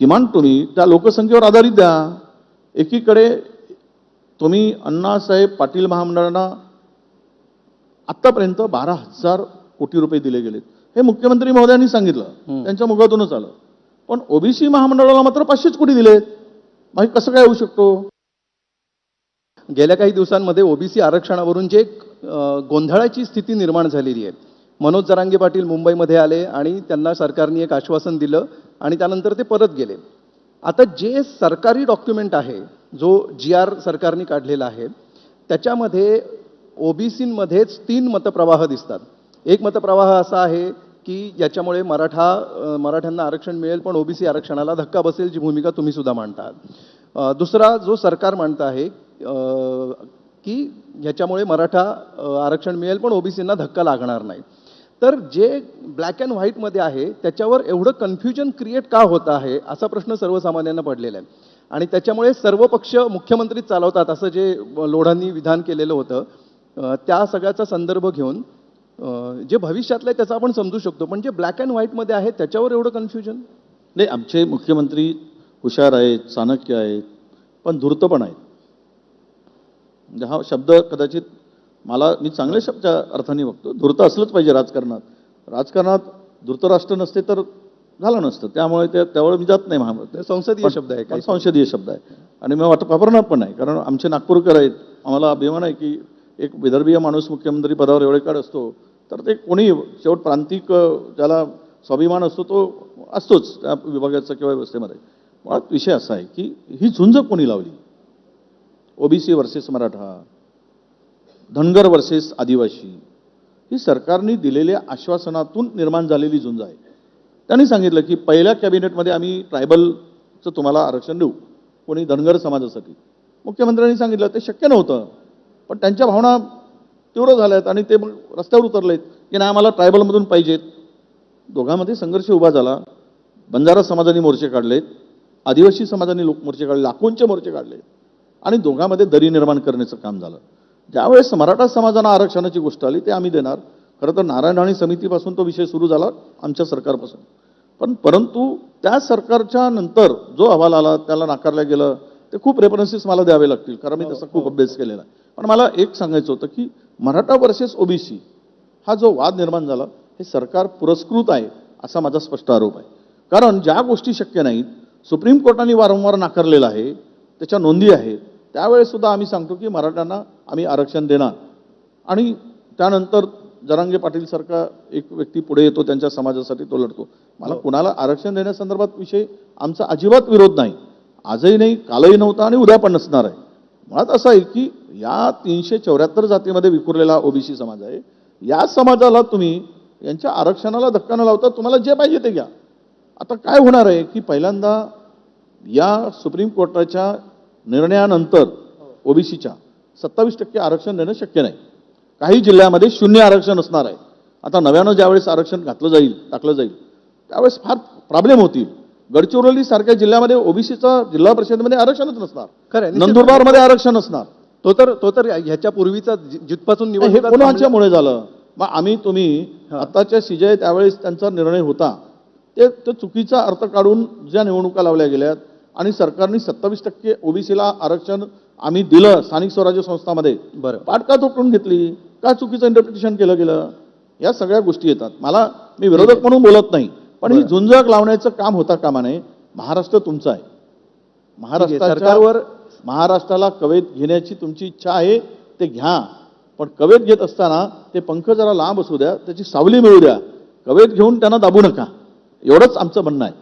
किमान तुम्ही त्या लोकसंख्येवर आधारित द्या. एकीकडे तुम्ही अण्णासाहेब पाटील महामंडळांना आत्तापर्यंत बारा हजार कोटी रुपये दिले गेलेत. हे मुख्यमंत्री महोदयांनी सांगितलं. त्यांच्या मुखातूनच आलं. पण ओबीसी महामंडळाला मात्र पाचशेच कोटी दिलेत. मग कसं काय होऊ शकतो? गेल्या काही दिवसांमध्ये ओबीसी आरक्षणावरून जे गोंधळाची स्थिती निर्माण झालेली आहे. मनोज जरांगे पाटील मुंबईमध्ये आले आणि त्यांना सरकारने एक आश्वासन दिलं आणि त्यानंतर ते परत गेले. आता जे सरकारी डॉक्युमेंट आहे जो जी आर सरकारने काढलेला आहे त्याच्यामध्ये ओबीसीमध्येच तीन मतप्रवाह दिसतात. एक मतप्रवाह असा आहे की याच्यामुळे मराठा मराठ्यांना आरक्षण मिळेल पण ओबीसी आरक्षणाला धक्का बसेल जी भूमिका तुम्ही सुद्धा मांडता दुसरा जो सरकार मांडता आहे की ह्याच्यामुळे मराठा आरक्षण मिळेल पण ओबीसींना धक्का लागणार नाही. तर जे ब्लॅक अँड व्हाईटमध्ये आहे त्याच्यावर एवढं कन्फ्युजन क्रिएट का होत आहे असा प्रश्न सर्वसामान्यांना पडलेला आहे. आणि त्याच्यामुळे सर्व पक्ष मुख्यमंत्रीच चालवतात असं जे लोढांनी विधान केलेलं होतं त्या सगळ्याचा संदर्भ घेऊन जे भविष्यातलं आहे त्याचं आपण समजू शकतो. पण जे ब्लॅक अँड व्हाईटमध्ये आहे त्याच्यावर एवढं कन्फ्युजन नाही आमचे मुख्यमंत्री हुशार आहेत चाणक्य आहेत पण धूर्त पण आहेत. म्हणजे हा शब्द कदाचित मला मी चांगल्या शब्दाच्या अर्थाने बघतो. धूर्त असलंच पाहिजे राजकारणात. राजकारणात धूर्तराष्ट्र नसते तर झालं नसतं. त्यामुळे ते त्यावेळी मी जात नाही महामंडळ संसदीय शब्द आहे संसदीय शब्द आहे. आणि मी वाटत वापरणार पण नाही. कारण आमचे नागपूरकर आहेत. आम्हाला अभिमान आहे की एक विदर्भीय माणूस मुख्यमंत्री पदावर एवढे काळ असतो. तर ते कोणी शेवट प्रांतिक ज्याला स्वाभिमान असतो तो असतोच त्या विभागाचा किंवा व्यवस्थेमध्ये. मुळात विषय असा आहे की ही झुंज कोणी लावली? OBC versus Maratha. Dhangar versus Adivasi. ही सरकारने दिलेल्या आश्वासनातून निर्माण झालेली झुंज आहे. त्यांनी सांगितलं की पहिल्या कॅबिनेटमध्ये आम्ही ट्रायबलचं तुम्हाला आरक्षण देऊ कोणी धनगर समाजासाठी. मुख्यमंत्र्यांनी सांगितलं ते शक्य नव्हतं पण त्यांच्या भावना तीव्र झाल्यात आणि ते मग रस्त्यावर उतरलेत की नाही आम्हाला ट्रायबलमधून पाहिजेत. दोघांमध्ये संघर्ष उभा झाला बंजारा समाजाने मोर्चे काढलेत आदिवासी समाजाने लोक मोर्चे काढले लाखोंचे मोर्चे काढले आणि दोघांमध्ये दरी निर्माण करण्याचं काम झालं. ज्यावेळेस मराठा समाजाला आरक्षणाची गोष्ट आली ते आम्ही देणार. खरं तर नारायण राणे समितीपासून तो विषय सुरू झाला आमच्या सरकारपासून. पण परंतु त्या सरकारच्या नंतर जो अहवाल आला त्याला नाकारलं गेलं ते खूप रेफरन्सेस मला द्यावे लागतील. कारण मी त्याचा खूप अभ्यास केलेला आहे. पण मला एक सांगायचं होतं की मराठा वर्सेस ओबीसी हा जो वाद निर्माण झाला हे सरकार पुरस्कृत आहे असा माझा स्पष्ट आरोप आहे. कारण ज्या गोष्टी शक्य नाहीत सुप्रीम कोर्टाने वारंवार नाकारलेलं आहे त्याच्या नोंदी आहेत त्यावेळेस सुद्धा आम्ही सांगतो की मराठ्यांना आम्ही आरक्षण देणार. आणि त्यानंतर जरांगे पाटील सारखा एक व्यक्ती पुढे येतो त्यांच्या समाजासाठी तो लढतो. मला कुणाला आरक्षण देण्यासंदर्भात विषय आमचा अजिबात विरोध नाही. आजही नाही कालही नव्हता आणि उद्या पण नसणार आहे. मुळात असं आहे की या तीनशे चौऱ्याहत्तर जातीमध्ये विखुरलेला ओबीसी समाज आहे. या समाजाला तुम्ही यांच्या आरक्षणाला धक्का न लावता तुम्हाला जे पाहिजे ते घ्या. आता काय होणार आहे की पहिल्यांदा या सुप्रीम कोर्टाच्या निर्णयानंतर ओबीसीच्या सत्तावीस टक्के आरक्षण देणं शक्य नाही. काही जिल्ह्यामध्ये शून्य आरक्षण असणार आहे. आता नव्यानं ज्यावेळेस आरक्षण घातलं जाईल टाकलं जाईल त्यावेळेस फार प्रॉब्लेम होतील. गडचिरोली सारख्या जिल्ह्यामध्ये ओबीसीचा जिल्हा परिषदेमध्ये आरक्षणच नसणार. खरं नंदुरबारमध्ये आरक्षण असणार. तो तर तो तर ह्याच्या पूर्वीचा जिथपासून हे निवडणुका कोणाच्यामुळे झालं? मग आम्ही तुम्ही. आताच्या सीजय त्यावेळेस त्यांचा निर्णय होता. ते तो चुकीचा अर्थ काढून ज्या निवडणुका लावल्या गेल्यात आणि सरकारने सत्तावीस टक्के ओबीसीला आरक्षण आम्ही दिलं स्थानिक स्वराज्य संस्थामध्ये. बरं. पाठ का तुटून घेतली? का चुकीचं इंटरप्रिटेशन केलं गेलं? या सगळ्या गोष्टी येतात. मला मी विरोधक म्हणून बोलत नाही पण ही. झुंजक लावण्याचं काम होता कामा नये महाराष्ट्र तुमचा आहे. महाराष्ट्राच्या सरकारवर- महाराष्ट्राला कवेत घेण्याची तुमची इच्छा आहे ते घ्या. पण कवेत घेत असताना ते पंख जरा लांब असू द्या त्याची सावली मिळू द्या. कवेत घेऊन त्यांना दाबू नका. एवढंच आमचं म्हणणं आहे.